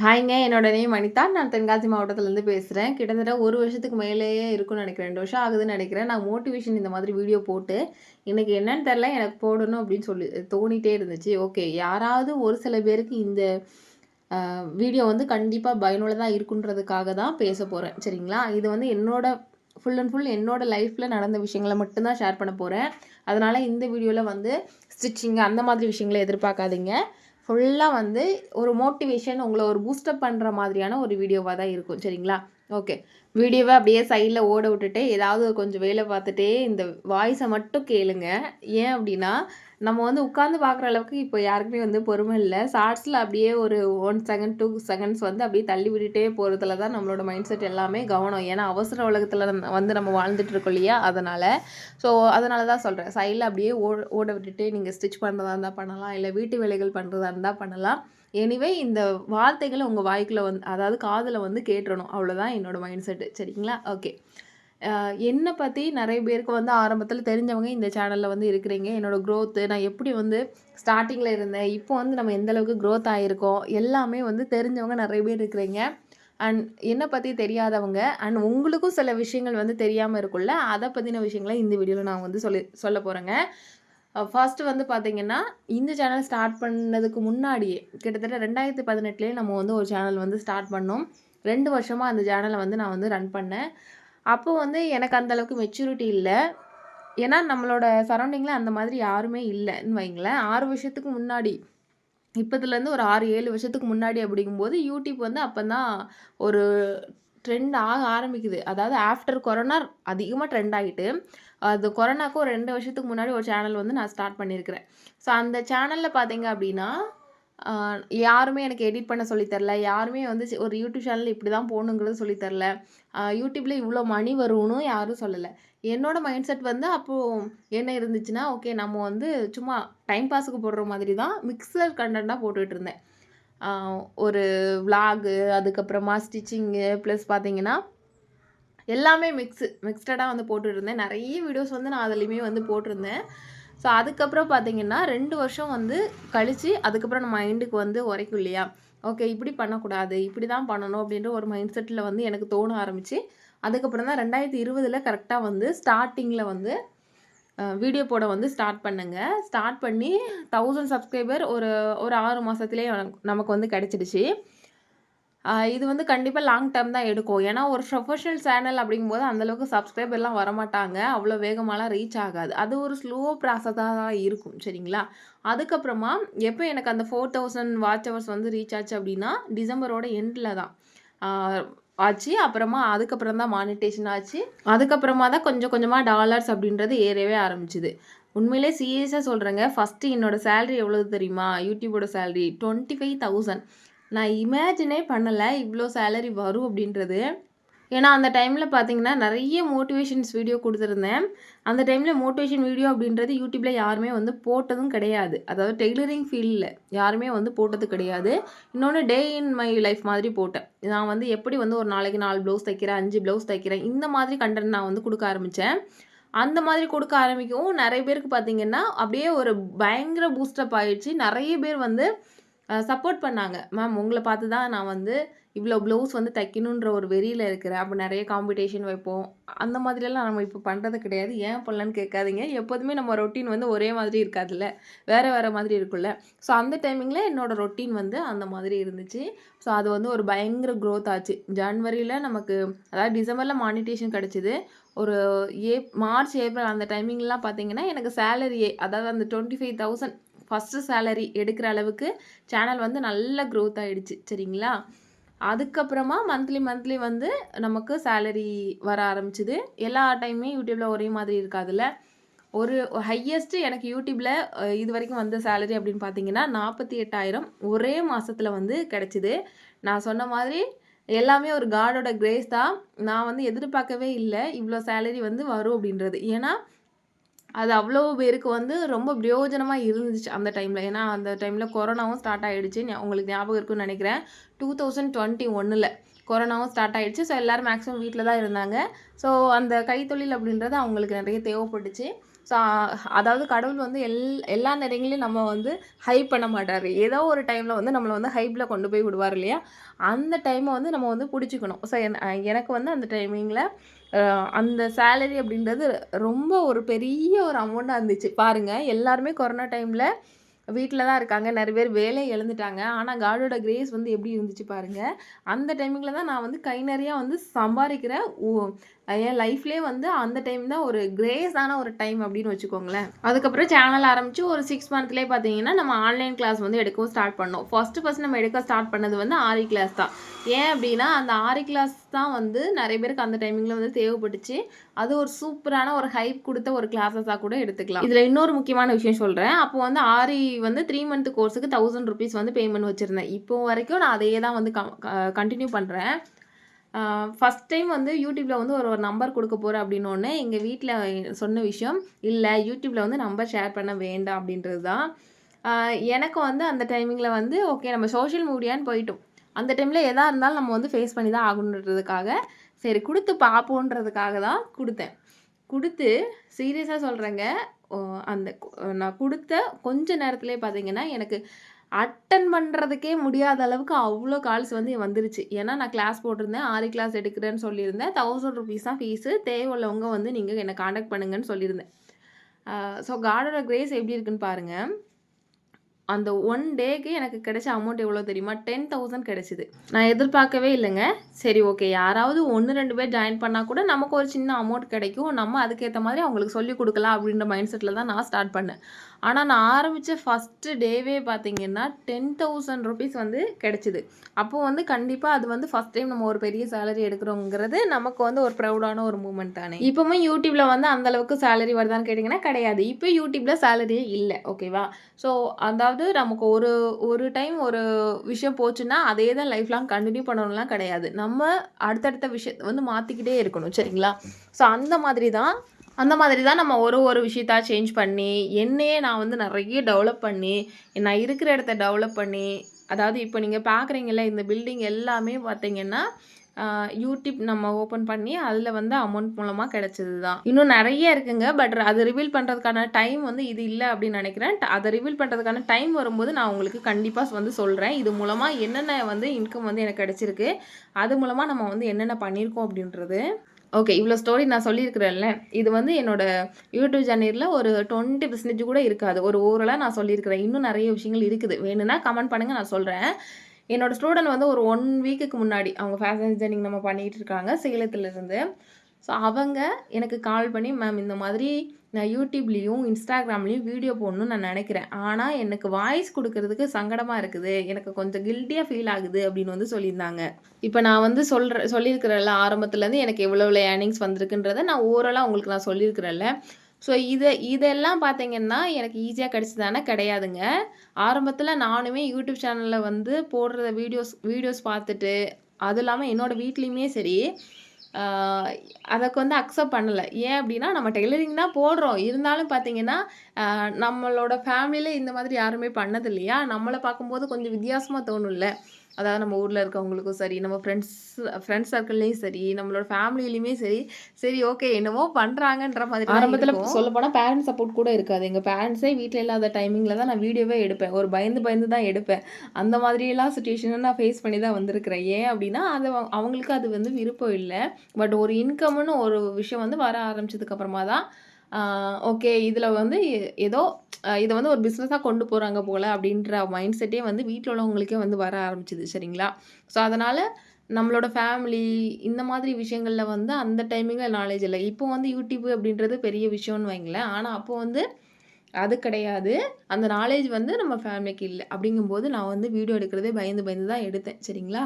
ஹாய்ங்க என்னோட நேம் அனிதா நான் தென்காசி மாவட்டத்துலேருந்து பேசுகிறேன் கிட்டத்தட்ட ஒரு வருஷத்துக்கு மேலேயே இருக்கும்னு நினைக்கிறேன். ரெண்டு வருஷம் ஆகுதுன்னு நினைக்கிறேன். நான் மோட்டிவேஷன் இந்த மாதிரி வீடியோ போட்டு இன்றைக்கி என்னன்னு தெரில எனக்கு போடணும் அப்படின்னு சொல்லி தோணிட்டே இருந்துச்சு. ஓகே யாராவது ஒரு சில பேருக்கு இந்த வீடியோ வந்து கண்டிப்பாக பயனுள்ளதாக இருக்குன்றதுக்காக தான் பேச போகிறேன் சரிங்களா? இது வந்து என்னோட ஃபுல் அண்ட் ஃபுல் என்னோட லைஃப்பில் நடந்த விஷயங்களை மட்டும்தான் ஷேர் பண்ண போகிறேன் அதனால் இந்த வீடியோவில் வந்து ஸ்டிச்சிங் அந்த மாதிரி விஷயங்களை எதிர்பார்க்காதீங்க. ஃபுல்லாக வந்து ஒரு மோட்டிவேஷன் உங்களை ஒரு பூஸ்டப் பண்ணுற மாதிரியான ஒரு வீடியோவாக தான் இருக்கும் சரிங்களா? ஓகே வீடியோவை அப்படியே சைடில் ஓட விட்டுட்டு ஏதாவது கொஞ்சம் வேலை பார்த்துட்டே இந்த வாய்ஸை மட்டும் கேளுங்க. ஏன் அப்படின்னா நம்ம வந்து உட்காந்து பார்க்குற அளவுக்கு இப்போ யாருக்குமே வந்து பொறுமை இல்லை. ஷார்ட்ஸில் அப்படியே ஒரு ஒன் செகண்ட் டூ செகண்ட்ஸ் வந்து அப்படியே தள்ளி விட்டுட்டே போகிறதுல தான் நம்மளோட மைண்ட் செட் எல்லாமே கவனம். ஏன்னா அவசர உலகத்தில் வந்து நம்ம வாழ்ந்துட்டு இருக்கோம் இல்லையா? அதனால். ஸோ அதனால தான் சொல்கிறேன் சைடில் அப்படியே ஓட ஓட விட்டுட்டு நீங்கள் ஸ்டிச் பண்ணுறதா இருந்தால் பண்ணலாம். இல்லை வீட்டு வேலைகள் பண்ணுறதா இருந்தால் பண்ணலாம். எனிவே இந்த வார்த்தைகளை உங்கள் வாய்க்குள்ள வந்து அதாவது காதில் வந்து கேட்டுறணும். அவ்வளோதான் என்னோடய மைண்ட் செட்டு சரிங்களா? ஓகே என்னை பற்றி நிறைய பேருக்கு வந்து ஆரம்பத்தில் தெரிஞ்சவங்க இந்த சேனலில் வந்து இருக்கிறீங்க. என்னோடய க்ரோத்து நான் எப்படி வந்து ஸ்டார்டிங்கில் இருந்தேன் இப்போ வந்து நம்ம எந்தளவுக்கு க்ரோத் ஆகிருக்கோம் எல்லாமே வந்து தெரிஞ்சவங்க நிறைய பேர் இருக்கிறீங்க. அண்ட் என்னை பற்றி தெரியாதவங்க அண்ட் உங்களுக்கும் சில விஷயங்கள் வந்து தெரியாமல் இருக்குல்ல அதை பற்றின விஷயங்களை இந்த வீடியோவில் நான் வந்து சொல்லி சொல்ல போகிறேங்க ஃபர்ஸ்ட்டு வந்து பார்த்திங்கன்னா இந்த சேனல் ஸ்டார்ட் பண்ணதுக்கு முன்னாடியே கிட்டத்தட்ட ரெண்டாயிரத்தி பதினெட்டுலேயே நம்ம வந்து ஒரு சேனல் வந்து ஸ்டார்ட் பண்ணோம். ரெண்டு வருஷமாக அந்த சேனலை வந்து நான் வந்து ரன் பண்ணேன். அப்போ வந்து எனக்கு அந்தளவுக்கு மெச்சூரிட்டி இல்லை. ஏன்னா நம்மளோட சரௌண்டிங்கில் அந்த மாதிரி யாருமே இல்லைன்னு வைங்களேன். ஆறு வருஷத்துக்கு முன்னாடி இப்போதுலேருந்து ஒரு ஆறு ஏழு வருஷத்துக்கு முன்னாடி அப்படிங்கும்போது யூடியூப் வந்து அப்போ தான் ஒரு ட்ரெண்ட் ஆக ஆரம்பிக்குது. அதாவது ஆஃப்டர் கொரோனா அதிகமாக ட்ரெண்ட் ஆகிட்டு அது கொரோனாக்கும் ஒரு ரெண்டு வருஷத்துக்கு முன்னாடி ஒரு சேனல் வந்து நான் ஸ்டார்ட் பண்ணியிருக்கிறேன் ஸோ அந்த சேனலில் பார்த்தீங்க அப்படின்னா யாருமே எனக்கு எடிட் பண்ண சொல்லித்தரல யாருமே வந்து ஒரு யூடியூப் சேனல் இப்படி தான் போகணுங்கிறது சொல்லித்தரல யூடியூப்பில் இவ்வளோ மணி வரும்னு யாரும் சொல்லலை. என்னோடய மைண்ட் செட் வந்து அப்போது என்ன இருந்துச்சுன்னா ஓகே நம்ம வந்து சும்மா டைம் பாஸுக்கு போடுற மாதிரி தான் மிக்சர் கண்டென்ட்டாக போட்டுகிட்டு இருந்தேன். ஒரு விலாகு அதுக்கப்புறமா ஸ்டிச்சிங்கு ப்ளஸ் பார்த்தீங்கன்னா எல்லாமே மிக்ஸு மிக்ஸ்டடாக வந்து போட்டுருந்தேன் நிறைய வீடியோஸ் வந்து நான் அதுலேயுமே வந்து போட்டிருந்தேன். ஸோ அதுக்கப்புறம் பார்த்தீங்கன்னா ரெண்டு வருஷம் வந்து கழித்து அதுக்கப்புறம் நம்ம மைண்டுக்கு வந்து உரைக்கும் இல்லையா? ஓகே இப்படி பண்ணக்கூடாது இப்படி தான் பண்ணணும் அப்படின்ற ஒரு மைண்ட் செட்டில் வந்து எனக்கு தோண ஆரம்பிச்சு அதுக்கப்புறம் தான் ரெண்டாயிரத்தி இருபதில் கரெக்டாக வந்து ஸ்டார்டிங்கில் வந்து வீடியோ போட வந்து ஸ்டார்ட் பண்ணுங்கள் ஸ்டார்ட் பண்ணி தௌசண்ட் சப்ஸ்கிரைபர் ஒரு ஒரு ஆறு மாதத்துலேயே நமக்கு வந்து கிடச்சிடுச்சு. இது வந்து கண்டிப்பாக லாங் டேர்ம் தான் எடுக்கும். ஏன்னா ஒரு ப்ரொஃபஷனல் சேனல் அப்படிங்கும்போது அந்தளவுக்கு சப்ஸ்கிரைபர்லாம் வரமாட்டாங்க. அவ்வளோ வேகமாலாம் ரீச் ஆகாது. அது ஒரு ஸ்லோ ப்ராசஸாக தான் இருக்கும் சரிங்களா? அதுக்கப்புறமா எப்போ எனக்கு அந்த ஃபோர் தௌசண்ட் வாட்ச் ஹவர்ஸ் வந்து ரீச் ஆச்சு அப்படின்னா டிசம்பரோட எண்டில் தான். ஆச்சு. அப்புறமா அதுக்கப்புறம் தான் மானிட்டேஷன் ஆச்சு. அதுக்கப்புறமா தான் கொஞ்சம் கொஞ்சமாக டாலர்ஸ் அப்படின்றது ஏறவே ஆரம்பிச்சுது. உண்மையிலே சீரியஸாக சொல்கிறேங்க ஃபஸ்ட்டு என்னோடய சேலரி எவ்வளோ தெரியுமா? யூடியூபோட சேலரி டுவெண்ட்டி ஃபைவ் தௌசண்ட் நான் இமேஜினே பண்ணலை இவ்வளோ சேலரி வரும் அப்படின்றது. ஏன்னா அந்த டைமில் பார்த்தீங்கன்னா நிறைய மோட்டிவேஷன்ஸ் வீடியோ கொடுத்துருந்தேன். அந்த டைமில் மோட்டிவேஷன் வீடியோ அப்படின்றது யூடியூப்பில் யாருமே வந்து போட்டதும் கிடையாது. அதாவது டெய்லரிங் ஃபீல்டில் யாருமே வந்து போட்டது கிடையாது. இன்னொன்று டே இன் மை லைஃப் மாதிரி போட்டேன். நான் வந்து எப்படி வந்து ஒரு நாளைக்கு நாலு ப்ளவுஸ் தைக்கிறேன் அஞ்சு ப்ளவுஸ் தைக்கிறேன் இந்த மாதிரி கண்டென்ட் நான் வந்து கொடுக்க ஆரம்பித்தேன் அந்த மாதிரி கொடுக்க ஆரம்பிக்கவும் நிறைய பேருக்கு பார்த்தீங்கன்னா அப்படியே ஒரு பயங்கர பூஸ்டப் ஆகிடுச்சு நிறைய பேர் வந்து சப்போர்ட் பண்ணாங்க. மேம் உங்களை பார்த்து தான் நான் வந்து இவ்வளோ ப்ளவுஸ் வந்து தைக்கணுன்ற ஒரு வெறியில் இருக்கிற அப்போ நிறைய காம்படிஷன் வைப்போம். அந்த மாதிரியெல்லாம் நம்ம இப்போ பண்ணுறது கிடையாது. ஏன் பண்ணலன்னு கேட்காதீங்க. எப்போதுமே நம்ம ரொட்டீன் வந்து ஒரே மாதிரி இருக்காதுல்ல. வேறு வேறு மாதிரி இருக்குல்ல ஸோ அந்த டைமிங்கில் என்னோடய ரொட்டீன் வந்து அந்த மாதிரி இருந்துச்சு. ஸோ அது வந்து ஒரு பயங்கர க்ரோத் ஆச்சு. ஜான்வரியில் நமக்கு அதாவது டிசம்பரில் மானிட்டேஷன் கிடச்சிது. ஒரு ஏ மார்ச் ஏப்ரல் அந்த டைமிங்லாம் பார்த்தீங்கன்னா எனக்கு சேலரியே அதாவது அந்த twenty five thousand first salary எடுக்கிற அளவுக்கு சேனல் வந்து நல்ல க்ரோத் ஆகிடுச்சு சரிங்களா? அதுக்கப்புறமா மந்த்லி மந்த்லி வந்து நமக்கு சேலரி வர ஆரம்பிச்சுது. எல்லா டைமே யூடியூப்பில் ஒரே மாதிரி இருக்காதுல்ல. ஒரு ஹையஸ்ட்டு எனக்கு யூடியூப்பில் இது வரைக்கும் வந்த சேலரி அப்படின்னு பார்த்தீங்கன்னா நாற்பத்தி எட்டாயிரம் ஒரே மாதத்தில் வந்து கிடச்சிது. நான் சொன்ன மாதிரி எல்லாமே ஒரு காடோட கிரேஸ் தான். நான் வந்து எதிர்பார்க்கவே இல்லை இவ்வளோ சேலரி வந்து வரும் அப்படின்றது. ஏன்னா அது அவ்வளோ பேருக்கு வந்து ரொம்ப பிரயோஜனமாக இருந்துச்சு அந்த டைமில் ஏன்னா அந்த டைமில் கொரோனாவும் ஸ்டார்ட் ஆகிடுச்சு உங்களுக்கு ஞாபகம் இருக்குன்னு நினைக்கிறேன். டூ தௌசண்ட் டுவெண்ட்டி ஒன்னில் கொரோனாவும் ஸ்டார்ட் ஆகிடுச்சு ஸோ எல்லோரும் மேக்ஸிமம் வீட்டில் தான் இருந்தாங்க. ஸோ அந்த கைத்தொழில் அப்படின்றது அவங்களுக்கு நிறைய தேவைப்பட்டுச்சு. ஸோ அதாவது கடவுள் வந்து எல் எல்லா நேரங்களையும் நம்ம வந்து ஹைப் பண்ண மாட்டார். ஏதோ ஒரு டைமில் வந்து நம்மளை வந்து ஹைப்பில் கொண்டு போய் விடுவார் இல்லையா? அந்த டைமை வந்து நம்ம வந்து பிடிச்சிக்கணும். ஸோ எனக்கு வந்து அந்த டைமிங்கில் அந்த சேலரி அப்படின்றது ரொம்ப ஒரு பெரிய ஒரு அமௌண்ட்டாக இருந்துச்சு. பாருங்கள் எல்லாருமே கொரோனா டைமில் வீட்டில் தான் இருக்காங்க. நிறைய பேர் வேலையை இழந்துட்டாங்க. ஆனால் காடோட கிரேஸ் வந்து எப்படி இருந்துச்சு பாருங்கள் அந்த டைமிங்கில் தான் நான் வந்து கை நிறையா வந்து சம்பாதிக்கிற என் லைஃப்லேயே வந்து அந்த டைம் தான் ஒரு கிரேஸான ஒரு டைம் அப்படின்னு வச்சுக்கோங்களேன். அதுக்கப்புறம் சேனல் ஆரம்பித்து ஒரு சிக்ஸ் மந்த்லேயே பார்த்தீங்கன்னா நம்ம ஆன்லைன் கிளாஸ் வந்து எடுக்கவும் ஸ்டார்ட் பண்ணோம். ஃபஸ்ட்டு ஃபஸ்ட் நம்ம எடுக்க ஸ்டார்ட் பண்ணது வந்து ஆரி கிளாஸ் தான். ஏன் அப்படின்னா அந்த ஆரி கிளாஸ் தான் வந்து நிறைய பேருக்கு அந்த டைமிங்கில் வந்து தேவைப்பட்டுச்சு. அது ஒரு சூப்பரான ஒரு ஹைப் கொடுத்த ஒரு கிளாஸஸாக கூட எடுத்துக்கலாம். இதில் இன்னொரு முக்கியமான விஷயம் சொல்கிறேன் அப்போ வந்து ஆரி வந்து த்ரீ மந்த் கோர்ஸுக்கு தௌசண்ட் ருபீஸ் வந்து பேமெண்ட் வச்சுருந்தேன். இப்போ வரைக்கும் நான் அதையே தான் வந்து கண்டினியூ பண்ணுறேன் ஃபஸ்ட் டைம் வந்து யூடியூப்பில் வந்து ஒரு ஒரு நம்பர் கொடுக்க போகிறேன் அப்படின்னோடனே எங்கள் வீட்டில் சொன்ன விஷயம் இல்லை யூடியூப்பில் வந்து நம்பர் ஷேர் பண்ண வேண்டாம் அப்படின்றது தான் எனக்கு வந்து அந்த டைமிங்கில் வந்து ஓகே நம்ம சோஷியல் மீடியான்னு போயிட்டோம். அந்த டைமில் எதாக இருந்தாலும் நம்ம வந்து ஃபேஸ் பண்ணி தான் ஆகணுன்றதுக்காக சரி கொடுத்து பார்ப்போன்றதுக்காக தான் கொடுத்தேன். கொடுத்து சீரியஸாக சொல்கிறேங்க அந்த நான் கொடுத்த கொஞ்ச நேரத்துலேயே பார்த்தீங்கன்னா எனக்கு அட்டன் பண்ணுறதுக்கே முடியாத அளவுக்கு அவ்வளோ கால்ஸ் வந்து வந்துருச்சு. ஏன்னா நான் கிளாஸ் போட்டிருந்தேன். ஆறு கிளாஸ் எடுக்கிறேன்னு சொல்லியிருந்தேன். தௌசண்ட் ருபீஸ் தான் ஃபீஸு தேவையுள்ளவங்க வந்து நீங்கள் என்னை காண்டாக்ட் பண்ணுங்கன்னு சொல்லியிருந்தேன். ஸோ காடோட கிரேஸ் எப்படி இருக்குன்னு பாருங்கள் அந்த ஒன் டேக்கு எனக்கு கிடைச்ச அமௌண்ட் எவ்வளோ தெரியுமா? டென் தௌசண்ட் கிடைச்சிது. நான் எதிர்பார்க்கவே இல்லைங்க. சரி ஓகே யாராவது ஒன்று ரெண்டு பேர் ஜாயின் பண்ணால் கூட நமக்கு ஒரு சின்ன அமௌண்ட் கிடைக்கும். நம்ம அதுக்கேற்ற மாதிரி அவங்களுக்கு சொல்லிக் கொடுக்கலாம் அப்படின்ற மைண்ட் செட்டில் தான் நான் ஸ்டார்ட் பண்ணேன். ஆனால் நான் ஆரம்பித்த ஃபஸ்ட்டு டேவே பார்த்தீங்கன்னா டென் தௌசண்ட் ருபீஸ் வந்து கிடச்சிது. அப்போது வந்து கண்டிப்பாக அது வந்து ஃபஸ்ட் டைம் நம்ம ஒரு பெரிய சேலரி எடுக்கிறோங்கிறது நமக்கு வந்து ஒரு ப்ரௌடான ஒரு மூமெண்ட் தானே. இப்போவும் யூடியூப்பில் வந்து அந்தளவுக்கு சேலரி வருதான்னு கேட்டிங்கன்னா கிடையாது. இப்போ யூடியூப்பில் சேலரியே இல்லை. ஓகேவா ஸோ அதாவது நமக்கு ஒரு ஒரு டைம் ஒரு விஷயம் போச்சுன்னா அதே தான் லைஃப் லாங் கண்டினியூ பண்ணணும்லாம் கிடையாது. நம்ம அடுத்தடுத்த விஷயத்தை வந்து மாற்றிக்கிட்டே இருக்கணும் சரிங்களா? ஸோ அந்த மாதிரி தான் அந்த மாதிரி தான் நம்ம ஒரு ஒரு விஷயத்தா சேஞ்ச் பண்ணி என்னையே நான் வந்து நிறைய டெவலப் பண்ணி நான் இருக்கிற இடத்த டெவலப் பண்ணி அதாவது இப்போ நீங்கள் பார்க்குறீங்கள இந்த பில்டிங் எல்லாமே பார்த்தீங்கன்னா யூடியூப் நம்ம ஓப்பன் பண்ணி அதில் வந்து அமௌண்ட் மூலமாக கிடைச்சது தான் இன்னும் நிறைய இருக்குங்க பட் அதை ரிவீல் பண்ணுறதுக்கான டைம் வந்து இது இல்லை அப்படின்னு நினைக்கிறேன். அதை ரிவீல் பண்ணுறதுக்கான டைம் வரும்போது நான் உங்களுக்கு கண்டிப்பாக வந்து சொல்கிறேன் இது மூலமாக என்னென்ன வந்து இன்கம் வந்து எனக்கு கிடச்சிருக்கு அது மூலமாக நம்ம வந்து என்னென்ன பண்ணியிருக்கோம் அப்படின்றது. ஓகே இவ்வளோ ஸ்டோரி நான் சொல்லியிருக்கிறேன்ல. இது வந்து என்னோட யூடியூப் சேனலில் ஒரு டுவெண்ட்டி பர்சன்டேஜ் கூட இருக்காது. ஒரு ஓவரலாக நான் சொல்லியிருக்கிறேன். இன்னும் நிறைய விஷயங்கள் இருக்குது. வேணும்னா கமெண்ட் பண்ணுங்கள் நான் சொல்கிறேன் என்னோடய ஸ்டூடெண்ட் வந்து ஒரு ஒன் வீக்குக்கு முன்னாடி அவங்க ஃபேஷன் டிசைனிங் நம்ம பண்ணிகிட்டு இருக்காங்க சேலத்துலேருந்து ஸோ அவங்க எனக்கு கால் பண்ணி மேம் இந்த மாதிரி நான் யூடியூப்லேயும் இன்ஸ்டாகிராம்லேயும் வீடியோ போடணும்னு நான் நினைக்கிறேன். ஆனால் எனக்கு வாய்ஸ் கொடுக்கறதுக்கு சங்கடமாக இருக்குது. எனக்கு கொஞ்சம் கில்ட்டியாக ஃபீல் ஆகுது அப்படின்னு வந்து சொல்லியிருந்தாங்க. இப்போ நான் வந்து சொல்கிற சொல்லியிருக்கிறேன்ல ஆரம்பத்துலேருந்து எனக்கு எவ்வளோ எவ்வளோ ஏர்னிங்ஸ் வந்திருக்குன்றதை நான் ஓரளவு உங்களுக்கு நான் சொல்லியிருக்கிறேன்ல. ஸோ இதை இதெல்லாம் பார்த்தீங்கன்னா எனக்கு ஈஸியாக கிடச்சிதானே கிடையாதுங்க. ஆரம்பத்தில் நானுமே யூடியூப் சேனலில் வந்து போடுற வீடியோஸ் வீடியோஸ் பார்த்துட்டு அதுவும் இல்லாமல் என்னோடய வீட்லேயுமே சரி அதுக்கு வந்து அக்செப்ட் பண்ணலை. ஏன் அப்படின்னா நம்ம டெய்லரிங் தான் போடுறோம். இருந்தாலும் பார்த்தீங்கன்னா நம்மளோட ஃபேமிலியில் இந்த மாதிரி யாருமே பண்ணது இல்லையா நம்மளை பார்க்கும்போது கொஞ்சம் வித்தியாசமாக தோணும்ல. அதாவது நம்ம ஊரில் இருக்கவங்களுக்கும் சரி நம்ம ஃப்ரெண்ட்ஸ் ஃப்ரெண்ட்ஸ் சர்க்கிள்லேயும் சரி நம்மளோட ஃபேமிலியிலையுமே சரி சரி ஓகே என்னமோ பண்ணுறாங்கன்ற மாதிரி ஆரம்பத்தில் சொல்ல போனால் பேரண்ட்ஸ் சப்போர்ட் கூட இருக்காது. எங்கள் பேரண்ட்ஸே வீட்டில் இல்லாத டைமிங்கில் தான் நான் வீடியோவே எடுப்பேன். ஒரு பயந்து பயந்து தான் எடுப்பேன். அந்த மாதிரியெல்லாம் சுச்சுவேஷனை நான் ஃபேஸ் பண்ணி தான் வந்திருக்கிறேன். ஏன் அப்படின்னா அது அவங்களுக்கு அது வந்து விருப்பம் இல்லை. பட் ஒரு இன்கம்னு ஒரு விஷயம் வந்து வர ஆரம்பிச்சதுக்கப்புறமா தான் ஓகே இதில் வந்து ஏதோ இதை வந்து ஒரு பிஸ்னஸாக கொண்டு போகிறாங்க போல் அப்படின்ற மைண்ட் செட்டே வந்து வீட்டில் உள்ளவங்களுக்கே வந்து வர ஆரம்பிச்சிது சரிங்களா? ஸோ அதனால் நம்மளோட ஃபேமிலி இந்த மாதிரி விஷயங்களில் வந்து அந்த டைமிங்கில் நாலேஜ் இல்லை. இப்போ வந்து யூடியூப் அப்படின்றது பெரிய விஷயம்னு வைங்களேன். ஆனால் அப்போ வந்து அது கிடையாது. அந்த நாலேஜ் வந்து நம்ம ஃபேமிலிக்கு இல்லை. அப்படிங்கும்போது நான் வந்து வீடியோ எடுக்கிறதே பயந்து பயந்து தான் எடுத்தேன் சரிங்களா?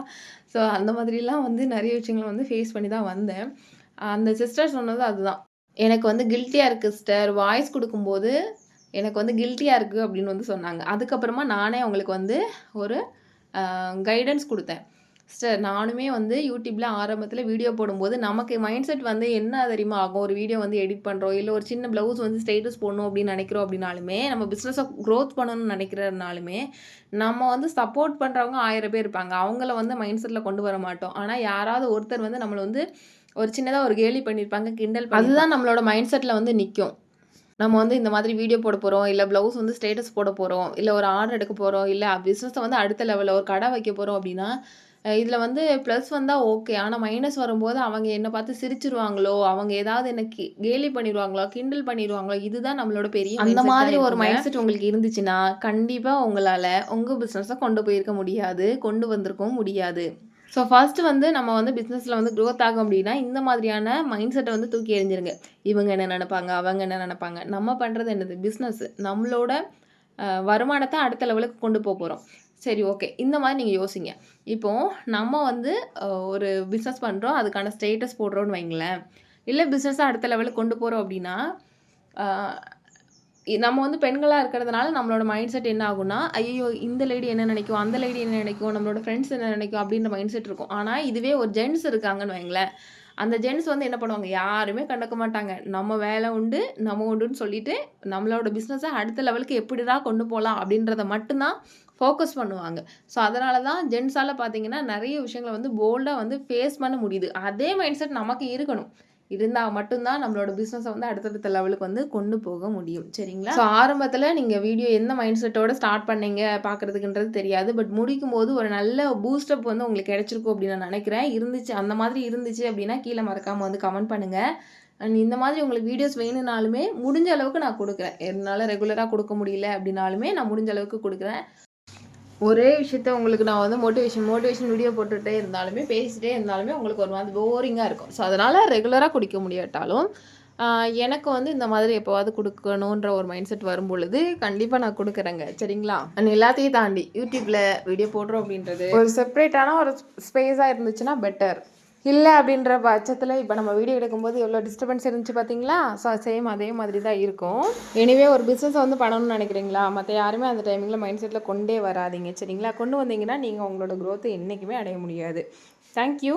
ஸோ அந்த மாதிரிலாம் வந்து நிறைய விஷயங்களை வந்து ஃபேஸ் பண்ணி தான் வந்தேன். அந்த சிஸ்டர் சொன்னது அதுதான். எனக்கு வந்து கில்ட்டியாக இருக்குது சிஸ்டர் வாய்ஸ் கொடுக்கும்போது எனக்கு வந்து கில்ட்டியாக இருக்குது அப்படின்னு வந்து சொன்னாங்க. அதுக்கப்புறமா நானே அவங்களுக்கு வந்து ஒரு கைடன்ஸ் கொடுத்தேன். சிஸ்டர் நானுமே வந்து யூடியூப்பில் ஆரம்பத்தில் வீடியோ போடும்போது நமக்கு மைண்ட் செட் வந்து என்ன தெரியுமா ஆகும்? ஒரு வீடியோ வந்து எடிட் பண்ணுறோம் இல்லை ஒரு சின்ன ப்ளவுஸ் வந்து ஸ்டேட்டஸ் போடணும் அப்படின்னு நினைக்கிறோம் அப்படின்னாலுமே நம்ம பிஸ்னஸை க்ரோத் பண்ணணும்னு நினைக்கிறனாலுமே நம்ம வந்து சப்போர்ட் பண்ணுறவங்க ஆயிரம் பேர் இருப்பாங்க. அவங்கள வந்து மைண்ட் செட்டில் கொண்டு வர மாட்டோம். ஆனால் யாராவது ஒருத்தர் வந்து நம்மளை வந்து ஒரு சின்னதாக ஒரு கேலி பண்ணியிருப்பாங்க கிண்டல் அதுதான் நம்மளோட மைண்ட் செட்டில் வந்து நிற்கும் நம்ம வந்து இந்த மாதிரி வீடியோ போட போறோம், இல்ல ப்ளவுஸ் வந்து ஸ்டேட்டஸ் போட போறோம், இல்ல ஒரு ஆர்டர் எடுக்க போறோம், இல்ல பிசினஸ வந்து அடுத்த லெவல்ல ஒரு கடை வைக்க போறோம் அப்டின்னா, அ இதுல வந்து பிளஸ் வந்தா ஓகே. ஆனா மைனஸ் வரும்போது அவங்க என்ன பார்த்து சிரிச்சுருவாங்களோ, அவங்க ஏதாவது என்ன கி கேலி பண்ணிருவாங்களோ, கிண்டல் பண்ணிருவாங்களோ, இதுதான் நம்மளோட பெரிய அந்த மாதிரி ஒரு மைண்ட் செட் உங்களுக்கு இருந்துச்சுன்னா, கண்டிப்பா உங்களால உங்க பிசினஸ கொண்டு போயிருக்க முடியாது. கொண்டு வந்திருக்கவும் முடியாது. ஸோ ஃபர்ஸ்ட் வந்து நம்ம வந்து பிஸ்னஸில் வந்து க்ரோத் ஆகும் அப்படின்னா இந்த மாதிரியான மைண்ட் செட்டை வந்து தூக்கி எறிஞ்சிருங்க. இவங்க என்ன நினப்பாங்க அவங்க என்ன நினப்பாங்க நம்ம பண்ணுறது என்னது? பிஸ்னஸ் நம்மளோட வருமானத்தை அடுத்த லெவலுக்கு கொண்டு போக போகிறோம் சரி ஓகே. இந்த மாதிரி நீங்கள் யோசிங்க. இப்போது நம்ம வந்து ஒரு பிஸ்னஸ் பண்ணுறோம் அதுக்கான ஸ்டேட்டஸ் போடுறோம்னு வைங்களேன். இல்லை பிஸ்னஸை அடுத்த லெவலுக்கு கொண்டு போகிறோம் அப்படின்னா நம்ம வந்து பெண்களாக இருக்கிறதுனால நம்மளோட மைண்ட் செட் என்ன ஆகும்னா, ஐயோ இந்த லேடி என்ன நினைக்கும் அந்த லேடி என்ன நினைக்கும் நம்மளோட ஃப்ரெண்ட்ஸ் என்ன நினைக்கும் அப்படின்ற மைண்ட் செட் இருக்கும். ஆனால் இதுவே ஒரு ஜென்ட்ஸ் இருக்காங்கன்னு வைங்களேன். அந்த ஜென்ட்ஸ் வந்து என்ன பண்ணுவாங்க? யாருமே கண்டுக்க மாட்டாங்க. நம்ம வேலை உண்டு, நம்ம உண்டுன்னு சொல்லிட்டு, நம்மளோட பிஸ்னஸை அடுத்த லெவலுக்கு எப்படி தான் கொண்டு போகலாம் அப்படின்றத மட்டும்தான் ஃபோக்கஸ் பண்ணுவாங்க. ஸோ அதனால தான் ஜென்ஸால் பார்த்தீங்கன்னா, நிறைய விஷயங்கள வந்து போல்டாக வந்து ஃபேஸ் பண்ண முடியுது. அதே மைண்ட் செட் நமக்கு இருக்கணும். இருந்தால் மட்டும்தான் நம்மளோட பிஸ்னஸை வந்து அடுத்தடுத்த லெவலுக்கு வந்து கொண்டு போக முடியும். சரிங்களா? ஸோ ஆரம்பத்தில் நீங்கள் வீடியோ எந்த மைண்ட் செட்டோட ஸ்டார்ட் பண்ணீங்க பார்க்குறதுக்குன்றது தெரியாது. பட் முடிக்கும் போது ஒரு நல்ல பூஸ்டப் வந்து உங்களுக்கு கிடைச்சிருக்கும் அப்படின்னு நான் நினைக்கிறேன் இருந்துச்சு அந்த மாதிரி இருந்துச்சு அப்படின்னா கீழே மறக்காமல் வந்து கமெண்ட் பண்ணுங்கள் அண்ட் இந்த மாதிரி உங்களுக்கு வீடியோஸ் வேணும்னாலுமே, முடிஞ்ச அளவுக்கு நான் கொடுக்குறேன் என்னால் ரெகுலராக கொடுக்க முடியல அப்படின்னாலுமே நான் முடிஞ்ச அளவுக்கு கொடுக்குறேன் ஒரே விஷயத்த உங்களுக்கு நான் வந்து மோட்டிவேஷன் மோட்டிவேஷன் வீடியோ போட்டுகிட்டே இருந்தாலுமே, பேசிகிட்டே இருந்தாலுமே உங்களுக்கு ஒரு மாதிரி போரிங்காக இருக்கும். ஸோ அதனால் ரெகுலராக குடிக்க முடியாட்டாலும், எனக்கு வந்து இந்த மாதிரி எப்போவாவது கொடுக்கணுன்ற ஒரு மைண்ட் செட் வரும்பொழுது, கண்டிப்பாக நான் கொடுக்குறேங்க சரிங்களா? அண்ட் எல்லாத்தையும் தாண்டி யூடியூப்பில் வீடியோ போடுறோம் அப்படின்றது ஒரு செப்பரேட்டான ஒரு ஸ்பேஸாக இருந்துச்சுன்னா பெட்டர். இல்லை அப்படின்ற பட்சத்தில் இப்போ நம்ம வீடியோ எடுக்கும்போது எவ்வளோ டிஸ்டர்பன்ஸ் இருந்துச்சு பார்த்தீங்களா? ஸோ சேம் அதே மாதிரி தான் இருக்கும். எனிவே ஒரு பிஸ்னஸை வந்து பண்ணணும்னு நினைக்கிறீங்களா மற்ற யாருமே அந்த டைமிங்கில் மைண்ட் செட்டில் கொண்டே வராதீங்க. சரிங்களா? கொண்டு வந்தீங்கன்னா, நீங்கள் உங்களோட க்ரோத்தை என்றைக்குமே அடைய முடியாது. Thank you.